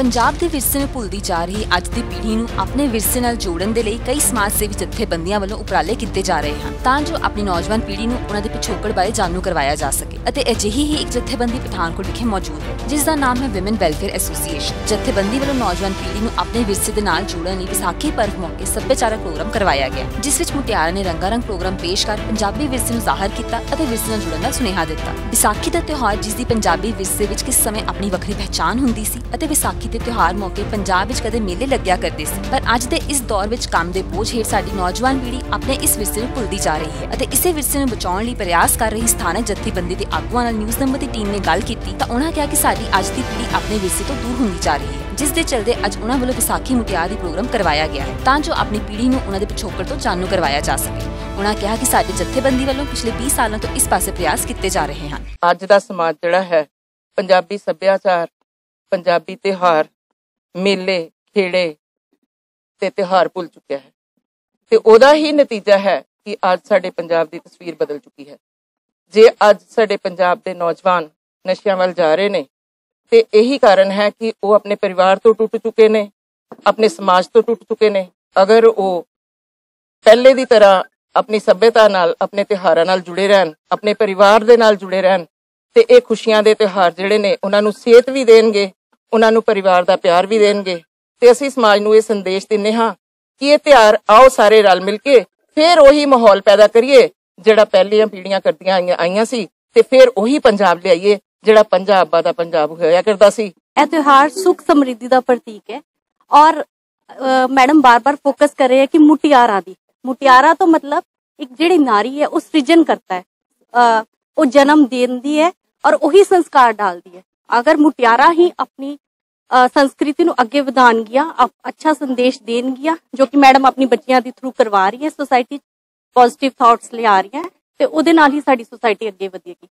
ਪੰਜਾਬ ਦੇ ਵਿਰਸੇ ਨੂੰ ਭੁੱਲਦੀ ਜਾ ਰਹੀ ਅੱਜ ਦੀ ਪੀੜ੍ਹੀ ਨੂੰ ਆਪਣੇ ਵਿਰਸੇ ਨਾਲ ਜੋੜਨ ਦੇ ਲਈ ਕਈ ਸਮਾਜ ਸੇਵੀ ਜਥੇਬੰਦੀਆਂ ਵੱਲੋਂ ਉਪਰਾਲੇ ਕੀਤੇ ਜਾ ਰਹੇ ਹਨ। ਤਾਂ ਜੋ ਆਪਣੀ ਨੌਜਵਾਨ ਪੀੜ੍ਹੀ ਨੂੰ ਉਹਨਾਂ ਦੇ ਪਿਛੋਕੜ ਬਾਰੇ ਜਾਣੂ ਕਰਵਾਇਆ ਜਾ ਸਕੇ ਅਤੇ ਅਜਿਹੀ ਹੀ ਇੱਕ ਜਥੇਬੰਦੀ ਪਠਾਨਕੋਟ ਵਿਖੇ ਮੌਜੂਦ ਹੈ, ਜਿਸ ਦਾ ਨਾਮ ਹੈ ਵਿਮਨ ਵੈਲਫੇਅਰ ਐਸੋਸੀਏਸ਼ਨ ਜਥੇਬੰਦੀ ਵੱਲੋਂ ਨੌਜਵਾਨ ਪੀੜ੍ਹੀ ਨੂੰ ਆਪਣੇ ਵਿਰਸੇ ਦੇ ਨਾਲ ਜੋੜਨ ਲਈ ਵਿਸਾਖੀ ਪਰਵ ਮੌਕੇ ਸੱਭਿਆਚਾਰਕ ਪ੍ਰੋਗਰਾਮ ਕਰਵਾਇਆ ਗਿਆ, ਜਿਸ ਵਿੱਚ ਮੁਟਿਆਰਾਂ ਨੇ ਰੰਗਾਰੰਗ ਪ੍ਰੋਗਰਾਮ ਪੇਸ਼ ਕਰ ਪੰਜਾਬੀ ਵਿਰਸੇ ਨੂੰ ਜ਼ਾਹਰ ਕੀਤਾ ਅਤੇ ਵਿਰਸੇ ਨਾਲ ਜੁੜਨ ਦਾ ਸੁਨੇਹਾ ਦਿੱਤਾ। ਵਿਸਾਖੀ ਦਾ ਤਿਉਹਾਰ, ਜਿਸ ਦੀ ਪੰਜਾਬੀ ਵਿਰਸੇ ਵਿੱਚ ਕਿਸ ਸਮੇਂ ਆਪਣੀ ਵੱਖਰੀ ਪਹਿਚਾਣ ਹੁੰਦੀ ਸੀ ਅਤੇ ਵਿਸਾਖੀ ਦੇ ਤਿਉਹਾਰ ਮੌਕੇ ਪੰਜਾਬ ਵਿੱਚ ਕਦੇ ਮੇਲੇ ਲੱਗਿਆ ਕਰਦੇ ਸੀ। ਪਰ ਅੱਜ ਦੇ ਇਸ ਦੌਰ ਵਿੱਚ ਕੰਮ ਦੇ ਬੋਝ ਹੇਠ ਸਾਡੀ ਨੌਜਵਾਨ ਪੀੜ੍ਹੀ ਆਪਣੇ ਇਸ ਵਿਰਸੇ ਨੂੰ ਭੁੱਲਦੀ ਜਾ ਰਹੀ ਹੈ ਅਤੇ ਇਸੇ ਵਿਰਸੇ ਨੂੰ ਬਚਾਉਣ ਲਈ ਪ੍ਰਯਾਸ ਕਰ ਰਹੀ ਸਥਾਨਕ ਜਥੇਬੰਦੀ ਦੇ ਆਗੂਆਂ ਨਾਲ ਨਿਊਜ਼ ਨੰਬਰ ਦੀ ਟੀਮ ਨੇ ਗੱਲ ਕੀਤੀ ਤਾਂ ਉਹਨਾਂ ਕਿਹਾ ਕਿ ਸਾਡੀ ਅੱਜ ਦੀ ਪੀੜ੍ਹੀ ਆਪਣੇ ਵਿਰਸੇ ਤੋਂ ਦੂਰ ਹੁੰਦੀ ਜਾ ਰਹੀ ਹੈ। ਜਿਸ ਦੇ ਚਲਦੇ ਅੱਜ ਉਹਨਾਂ ਵੱਲੋਂ ਵਿਸਾਖੀ ਮੁਟਿਆਰ ਦੀ ਪ੍ਰੋਗਰਾਮ ਕਰਵਾਇਆ ਗਿਆ ਹੈ ਤਾਂ ਜੋ ਆਪਣੀ ਪੀੜ੍ਹੀ ਨੂੰ ਉਹਨਾਂ ਦੇ ਪਿਛੋਕੜ ਤੋਂ ਜਾਣੂ ਕਰਵਾਇਆ ਜਾ ਸਕੇ। ਉਹਨਾਂ ਕਿਹਾ ਕਿ ਸਾਡੀ ਜਥੇਬੰਦੀ ਵੱਲੋਂ ਪਿਛਲੇ 20 ਸਾਲਾਂ ਤੋਂ ਇਸ ਪਾਸੇ ਪ੍ਰਯਾਸ ਕੀਤੇ ਜਾ ਰਹੇ ਹਨ। ਅੱਜ ਦਾ ਸਮਾਜ ਜਿਹੜਾ ਹੈ ਪੰਜਾਬੀ ਸੱਭਿਆਚਾਰ ਪੰਜਾਬੀ ਤਿਉਹਾਰ, ਮੇਲੇ, ਖੇੜੇ ਤੇ ਤਿਉਹਾਰ ਭੁੱਲ ਚੁੱਕਿਆ ਹੈ। ਤੇ ਉਹਦਾ ਹੀ ਨਤੀਜਾ ਹੈ ਕਿ ਅੱਜ ਸਾਡੇ ਪੰਜਾਬ ਦੀ ਤਸਵੀਰ ਬਦਲ ਚੁੱਕੀ ਹੈ। ਜੇ ਅੱਜ ਸਾਡੇ ਪੰਜਾਬ ਦੇ ਨੌਜਵਾਨ ਨਸ਼ਿਆਂ ਵੱਲ ਜਾ ਰਹੇ ਨੇ, ਤੇ ਇਹੀ ਕਾਰਨ ਹੈ ਕਿ ਉਹ ਆਪਣੇ ਪਰਿਵਾਰ ਤੋਂ ਟੁੱਟ ਚੁੱਕੇ ਨੇ, ਆਪਣੇ ਸਮਾਜ ਤੋਂ ਟੁੱਟ ਚੁੱਕੇ ਨੇ। ਅਗਰ ਉਹ ਪਹਿਲੇ ਦੀ ਤਰ੍ਹਾਂ ਆਪਣੀ ਸੱਭਿਅਤਾ ਨਾਲ, ਆਪਣੇ ਤਿਉਹਾਰਾਂ ਨਾਲ ਜੁੜੇ ਰਹਿਣ, ਆਪਣੇ ਪਰਿਵਾਰ ਦੇ ਨਾਲ ਜੁੜੇ ਰਹਿਣ, ਤੇ ਇਹ ਖੁਸ਼ੀਆਂ ਦੇ ਤਿਉਹਾਰ ਜਿਹੜੇ ਨੇ, ਉਹਨਾਂ ਨੂੰ ਸਿਹਤ ਵੀ ਦੇਣਗੇ ਉਹਨਾਂ ਨੂੰ ਪਰਿਵਾਰ ਦਾ ਪਿਆਰ ਵੀ ਦੇਣਗੇ। ਤੇ ਅਸੀਂ ਸਮਾਜ ਨੂੰ ਇਹ ਸੰਦੇਸ਼ ਦਿੰਨੇ ਹਾਂ ਕਿ ਇਹ ਤਿਉਹਾਰ ਆਓ ਸਾਰੇ ਰਲ ਮਿਲ ਕੇ, ਫਿਰ ਉਹੀ ਮਾਹੌਲ ਪੈਦਾ ਕਰੀਏ, ਜਿਹੜਾ ਪਹਿਲੀਆਂ ਪੀੜ੍ਹੀਆਂ ਕਰਦੀਆਂ ਆਈਆਂ ਸੀ, ਤੇ ਫਿਰ ਉਹੀ ਪੰਜਾਬ ਲਿਆਈਏ, ਜਿਹੜਾ ਪੰਜਾਬਾਂ ਦਾ ਪੰਜਾਬ ਹੋਇਆ ਕਰਦਾ ਸੀ। ਇਹ ਤਿਉਹਾਰ ਸੁਖ ਸਮਰਿੱਧੀ ਦਾ ਪ੍ਰਤੀਕ ਹੈ। ਔਰ ਮੈਡਮ ਬਾਰ-ਬਾਰ ਫੋਕਸ ਕਰ ਰਹੇ ਹੈ ਕਿ ਮੁਟਿਆਰਾਂ ਦੀ। ਮੁਟਿਆਰਾ ਤੋਂ ਮਤਲਬ ਇੱਕ ਜਿਹੜੀ ਨਾਰੀ ਹੈ, ਉਹ ਸ੍ਰਿਜਨ ਕਰਤਾ ਹੈ। ਉਹ ਜਨਮ ਦਿੰਦੀ ਹੈ ਔਰ ਉਹੀ ਸੰਸਕਾਰ ਡਾਲਦੀ ਹੈ। ਅਗਰ ਮੁਟਿਆਰਾ ਹੀ ਆਪਣੀ ਸੰਸਕ੍ਰਿਤੀ ਨੂੰ ਅੱਗੇ ਵਧਾਉਣਗੀਆਂ ਅੱਛਾ ਸੰਦੇਸ਼ ਦੇਣਗੀਆਂ, ਜੋ ਕਿ ਮੈਡਮ ਆਪਣੀ ਬੱਚੀਆਂ ਦੇ ਥਰੂ ਕਰਵਾ ਰਹੀ ਹੈ ਸੋਸਾਇਟੀ ਪੋਜ਼ਿਟਿਵ ਥਾਟਸ ਲਿਆ ਰਹੀ ਹੈ ਤੇ ਉਹਦੇ ਨਾਲ ਹੀ ਸਾਡੀ ਸੋਸਾਇਟੀ ਅੱਗੇ ਵਧੇਗੀ।